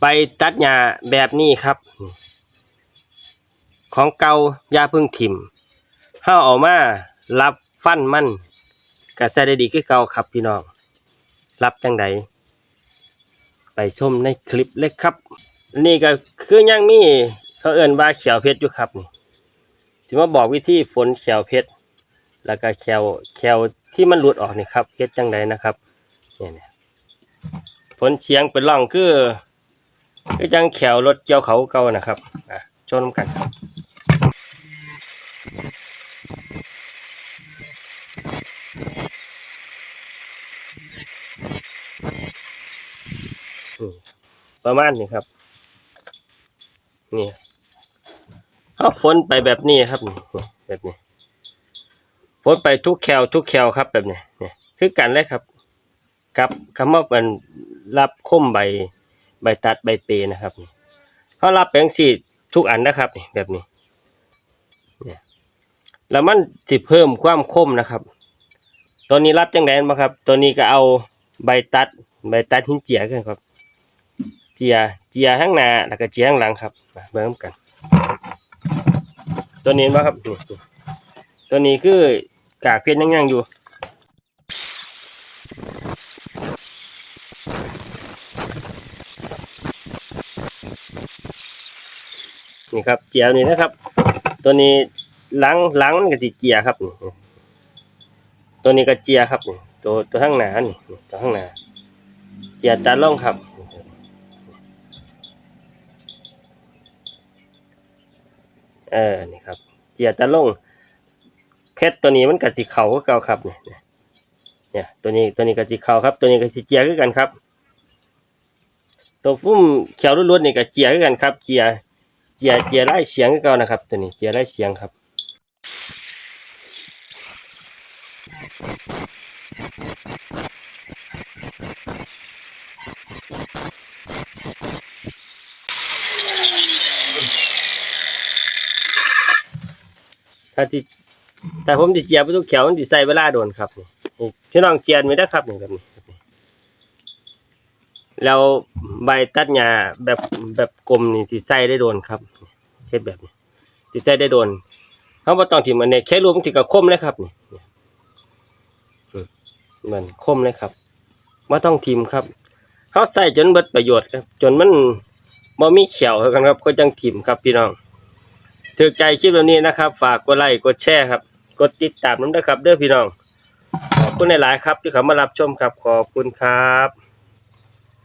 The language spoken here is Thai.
ใบตัดหญ้าแบบนี้ครับ ของเก่ายาพึ่งถิ่มเฮาเอามารับฟันมันก็ใช้ได้ดีคือเก่าครับพี่น้อง รับจังใดไปชมในคลิปเลยครับ นี่ก็คือยังมีเขาเอิ่นว่าเขียวเพชรอยู่ครับนี่สิมาบอกวิธีฝนเขียวเพชรแล้วก็แขวแขวที่มันหลุดออกนี่ครับเพชรจังใดนะครับเนี่ยเนี่ยฝนเฉียงเป็นร่องคือ คือจังแขวรถเกี่ยวเขาเก่านะครับอะชมกันประมาณนี้ครับ นี่เอาฝนไปแบบนี้ครับแบบนี้ฝนไปทุกแคลทุกแคลครับแบบนี้เนี่ยคือกันเลยครับ กับคำว่าเป็นรับคมใบ ใบตัดใบเปนะครับนี่เขารับแปลงสีทุกอันนะครับนี่แบบนี้เนี่ยแล้วมันจะเพิ่มความคมนะครับ ตัวนี้รับจังไดมาครับ ตัวนี้ก็เอาใบตัดใบตัดหินเจียกันครับ เจียเจียข้างหน้าแล้วก็เจียข้างหลังครับมาเบิ่งกัน ตัวนี้ว่าครับตัวนี้คือกากเพชรยังยังอยู่ นี่ครับเจียวนี่นะครับ ตัวนี้หลังหลังมันก็ติเจียครับนี่ตัวนี้ก็เจียครับนี่ตัวตัวข้างหน้านี่ตัวข้างหน้าเจียตาล่องครับเออนี่ครับเจียตะลงเพชรตัวนี้มันกะสิเขาก็เก่าครับเนี่ยเนี่ยตัวนี้ตัวนี้กะสิเขาครับ ตัวนี้กะสิเจียคือกันครับ ตัวฟุ้มเขียวล้วนๆนี่กะเจียกันครับ เจียเจียเจียไล่เสียงคือเก่านะครับ ตัวนี้เจียไล่เสียงครับถ้าที่แต่ผมจะเจียไปทุกแขวมันจะใส่เวลาโดนครับนี่นี่พี่น้องเจียนไม่ได้ครับนี่แบบนี้ แล้วใบตัดหญ้าแบบแบบกลมนี่สิใส่ได้โดนครับเช่นแบบนี้สิใส่ได้โดนเขาบ่ต้องถิ่มมันเนี่ยแค่รูปมันสิก็คมเลยครับนี่นี่อืมมันคมเลยครับบ่ต้องทิมครับเขาใส่จนเบิดประโยชน์ครับ จนมันบ่มีเขียวกันครับ ก็จังทิมครับพี่น้องถือใจคลิปแบบนี้นะครับ ฝากกดไลค์กดแชร์ครับ กดติดตามน้ำด้วยครับเด้อพี่น้องขอบคุณหลายๆครับที่เข้ามารับชมครับขอบคุณครับ